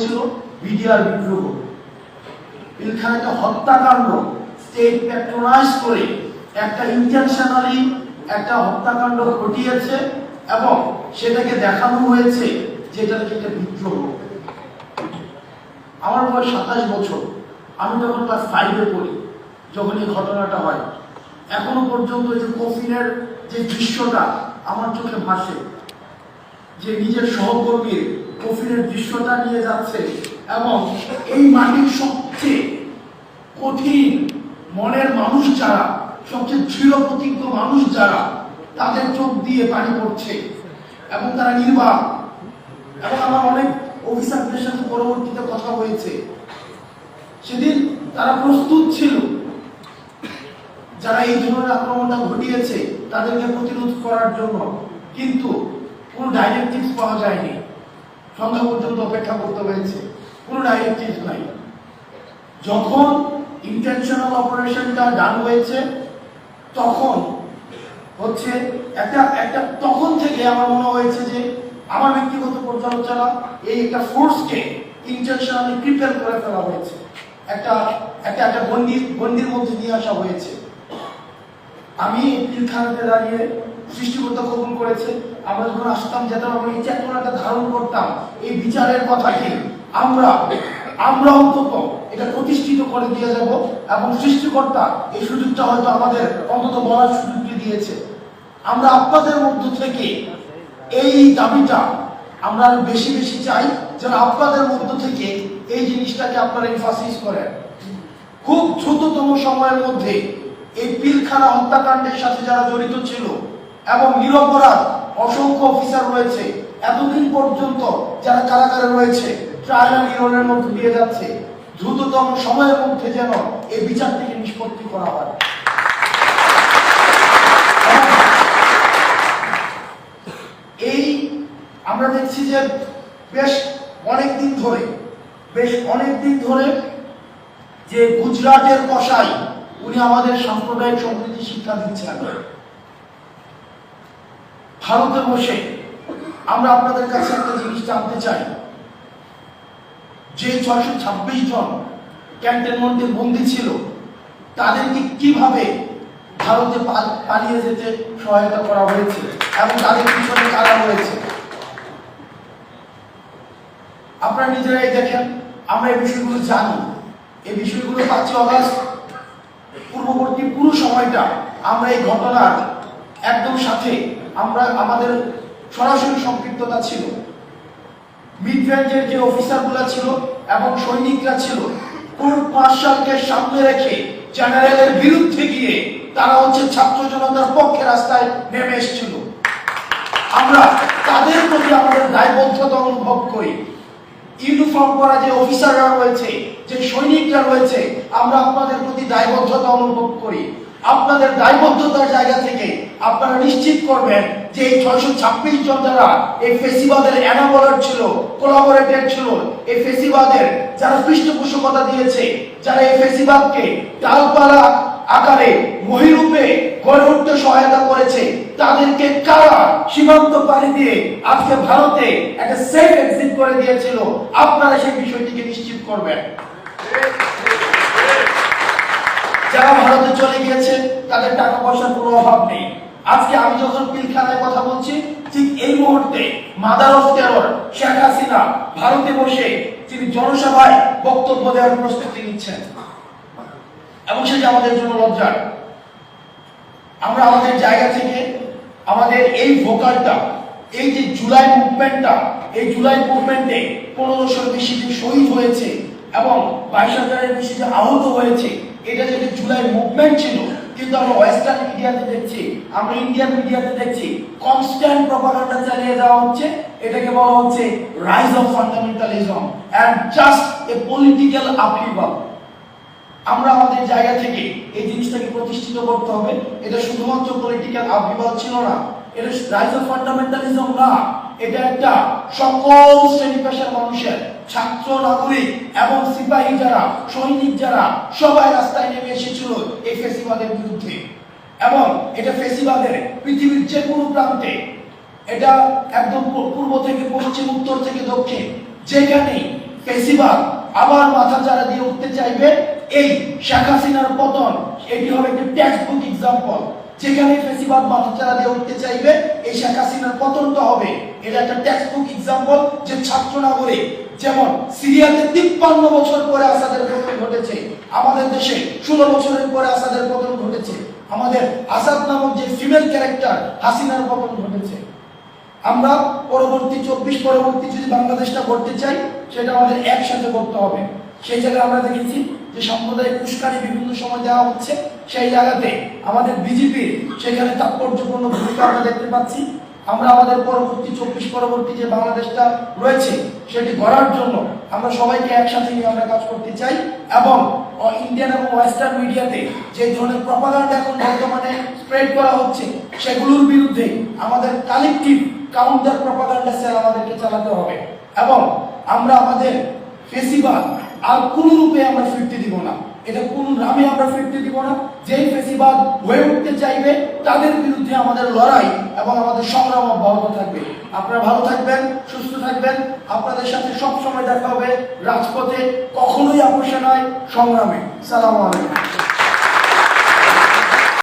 ছিল বিডিআর বিদ্রোহ। পিলখানাকে হত্যাকাণ্ড। স্টেট প্যাট্রোনাইজ করে একটা ইন্টেনশনালি একটা হত্যাকাণ্ড ঘটিয়েছে এবং সেটাকে দেখানো হয়েছে যে এটা একটা বিদ্রোহ। আমার বয়স সাতাশ বছর। আমি যখন ক্লাস ফাইভে পড়ি, যখন এই ঘটনাটা হয়, এখনও পর্যন্ত যে কফিনের যে দৃশ্যটা আমার চোখে ভাসে, যে নিজের সহকর্মীর কফিনের দৃশ্যটা নিয়ে যাচ্ছে এবং এই মাটির সবচেয়ে কঠিন মনের মানুষ যারা, সবচেয়ে দৃঢ় প্রতিজ্ঞ মানুষ যারা, তাদের চোখ দিয়ে পানি পড়ছে এবং তারা নির্বাক। এবং আমার অনেক অফিসারদের সাথে পরবর্তীতে কথা হয়েছে। সেদিন তারা প্রস্তুত ছিল। যারা এই ধরনের আক্রমণটা ঘটিয়েছে, তাদেরকে প্রতিরোধ করার জন্য কিন্তু কোনো ডাইরেক্টিভস পাওয়া যায়নি। সন্ধ্যা পর্যন্ত অপেক্ষা করতে হয়েছে কোনো ডাইরেক্টিভস নাই। যখন ইন্টেনশনাল অপারেশনটা ডান হয়েছে, তখন হচ্ছে একটা একটা, তখন থেকে আমার মনে হয়েছে যে আমার ব্যক্তিগত পর্যালোচনা এই একটা ফোর্সকে ইন্টেনশনালি প্রিপেয়ার করে ফেলা হয়েছে। একটা একটা একটা বন্দির বন্দির মধ্যে নিয়ে আসা হয়েছে। আমি পিলখানাতে দাঁড়িয়ে সৃষ্টিকর্তা কবুল করেছে। আমরা যখন আসতাম, যেতাম, আমরা এই চেতনাটা ধারণ করতাম, এই বিচারের কথাকে আমরা আমরা অন্তত এটা প্রতিষ্ঠিত করে দিয়ে যাব এবং সৃষ্টিকর্তা এই সুযোগটা হয়তো আমাদের অন্তত বলার সুযোগটি দিয়েছে। আমরা আপনাদের মধ্য থেকে এই দাবিটা আমরা বেশি বেশি চাই যেন আপনাদের মধ্য থেকে এই জিনিসটাকে আপনারা এনফাসিস করেন। খুব দ্রুততম সময়ের মধ্যে এই পিলখানা হত্যাকাণ্ডের সাথে যারা জড়িত ছিল এবং নিরপরাধ অসংখ্য অফিসার রয়েছে, এতদিন পর্যন্ত যারা কারাগারে রয়েছে, ট্রায়াল অ্যান্ড মধ্যে দিয়ে যাচ্ছে, দ্রুততম সময়ের মধ্যে যেন এই বিচারটিকে নিষ্পত্তি করা হয়। এই আমরা দেখছি যে বেশ অনেক দিন ধরে, বেশ অনেক দিন ধরে যে গুজরাটের কষাই উনি আমাদের সাম্প্রদায়িক সম্প্রীতি শিক্ষা দিচ্ছেন ভারতে বসে আমরা আপনাদের কাছে একটা জিনিস জানতে চাই। যে ছয়শো ছাব্বিশ জন ক্যান্টনমেন্টে বন্দী ছিল, তাদেরকে কীভাবে ভারতে পালিয়ে যেতে সহায়তা করা হয়েছে এবং তাদের পিছনে কারা হয়েছে আপনারা নিজেরাই দেখেন, আমরা এই বিষয়গুলো জানি। এই বিষয়গুলো পাঁচই অগাস্ট পূর্ববর্তী পুরো সময়টা আমরা এই ঘটনার একদম সাথে আমরা আমাদের সরাসরি সম্পৃক্ততা ছিল। মিড রেঞ্জের যে অফিসারগুলো ছিল এবং সৈনিকরা ছিল কোর্ট মার্শালকে সামনে রেখে জেনারেলের বিরুদ্ধে গিয়ে তারা হচ্ছে ছাত্র জনতার পক্ষে রাস্তায় নেমে এসেছিল। আমরা তাদের প্রতি আমাদের দায়বদ্ধতা অনুভব করি। ইউনিফর্ম পরা যে অফিসাররা রয়েছে, যে সৈনিকরা রয়েছে, আমরা আপনাদের প্রতি দায়বদ্ধতা অনুভব করি। আপনাদের দায়বদ্ধতার জায়গা থেকে আপনারা নিশ্চিত করবেন যে এই ছয়শো ছাব্বিশ জন যারা এই ফেসিবাদের অ্যানাবলার ছিল কোলাবোরেটেড ছিল, এই ফেসিবাদের যারা পৃষ্ঠপোষকতা দিয়েছে, যারা এই ফেসিবাদকে ডালপালা আকারে মহিরূপে গড়ে সহায়তা করেছে। তাদেরকে কারা সীমান্ত পাড়ি দিয়ে আজকে ভারতে একটা সেফ এক্সিট করে দিয়েছিল? আপনারা সেই বিষয়টিকে নিশ্চিত করবেন। যারা ভারতে চলে গিয়েছে তাদের টাকা পয়সার কোনো অভাব নেই। আজকে আমি যখন পিলখানায় কথা বলছি, ঠিক এই মুহূর্তে mother of terror Sheikh Hasina ভারতে বসে তিনি জনসভায় বক্তব্য দেওয়ার প্রস্তুতি নিচ্ছেন। এবং সেটা আমাদের জন্য লজ্জার। আমরা আমাদের জায়গা থেকে আমাদের এই ভোকালটা, এই যে জুলাই মুভমেন্টটা, এই জুলাই মুভমেন্টে পনেরোশোর বেশি যে শহীদ হয়েছে এবং বাইশ হাজারের বেশি যে আহত হয়েছে, এটা যদি জুলাই মুভমেন্ট ছিল, কিন্তু আমরা ওয়েস্টার্ন মিডিয়াতে দেখছি, আমরা ইন্ডিয়ান মিডিয়াতে দেখছি কনস্ট্যান্ট প্রপাগান্ডা চালিয়ে যাওয়া হচ্ছে, এটাকে বলা হচ্ছে rise of fundamentalism and just a political upheaval আমরা আমাদের জায়গা থেকে এই জিনিসটাকে প্রতিষ্ঠিত করতে হবে। এটা শুধুমাত্র পলিটিক্যাল আবির্ভাব ছিল না। এটা রাইজ অফ ফান্ডামেন্টালিজম না। এটা একটা সকল শ্রেণি পেশার মানুষের ছাত্র, নাগরিক এবং সিপাহী যারা, সৈনিক যারা, সবাই রাস্তায় নেমে এসেছিল এই ফেসিবাদের বিরুদ্ধে। এবং এটা ফেসিবাদের পৃথিবীর যে কোনো প্রান্তে, এটা একদম পূর্ব থেকে পশ্চিম, উত্তর থেকে দক্ষিণ, যেখানেই ফেসিবাদ আবার মাথা চারা দিয়ে উঠতে চাইবে এই শেখ হাসিনার পতন, এটি হবে একটি টেক্সট বুক এক্সাম্পল যেখানে ফেসিবাদ মাথা চারা দিয়ে উঠতে চাইবে, এই শেখ হাসিনার পতনটা হবে। এটা একটা টেক্সট বুক এক্সাম্পল যে ছাত্র নাগরিক, যেমন সিরিয়াতে তিপ্পান্ন বছর পরে আসাদের পতন ঘটেছে, আমাদের দেশে ষোলো বছরের পরে আসাদের পতন ঘটেছে, আমাদের আসাদ নামক যে ফিমেল ক্যারেক্টার হাসিনার পতন ঘটেছে। আমরা পরবর্তী চব্বিশ পরবর্তী যদি বাংলাদেশটা করতে চাই, সেটা আমাদের একসাথে করতে হবে। সেই জায়গায় আমরা দেখেছি যে সাম্প্রদায়িক উস্কানি বিভিন্ন সময় দেওয়া হচ্ছে, সেই জায়গাতে আমাদের বিজেপি সেখানে তাৎপর্যপূর্ণ ভূমিকা আমরা দেখতে পাচ্ছি। আমরা আমাদের পরবর্তী চব্বিশ পরবর্তী যে বাংলাদেশটা রয়েছে, সেটি গড়ার জন্য আমরা সবাইকে একসাথে নিয়ে আমরা কাজ করতে চাই এবং ইন্ডিয়ান এবং ওয়েস্টার্ন মিডিয়াতে যে ধরনের প্রপাগান্ডা এখন বর্তমানে স্প্রেড করা হচ্ছে, সেগুলোর বিরুদ্ধে আমাদের কালেকটিভ কাউন্টার প্রপাগান্ডা সেল আমাদেরকে চালাতে হবে। এবং আমরা আমাদের ফেসিবাদ আর কোন রূপে আমরা ফিরতে দিব না। এটা কোন নামে আমরা ফিরতে দিব না। যেই ফেসিবাদ হয়ে উঠতে চাইবে, তাদের বিরুদ্ধে আমাদের লড়াই এবং আমাদের সংগ্রাম অব্যাহত থাকবে। আপনারা ভালো থাকবেন, সুস্থ থাকবেন। আপনাদের সাথে সব সময় দেখা হবে রাজপথে, কখনোই আপোষে নয়, সংগ্রামে। সালাম আলাইকুম।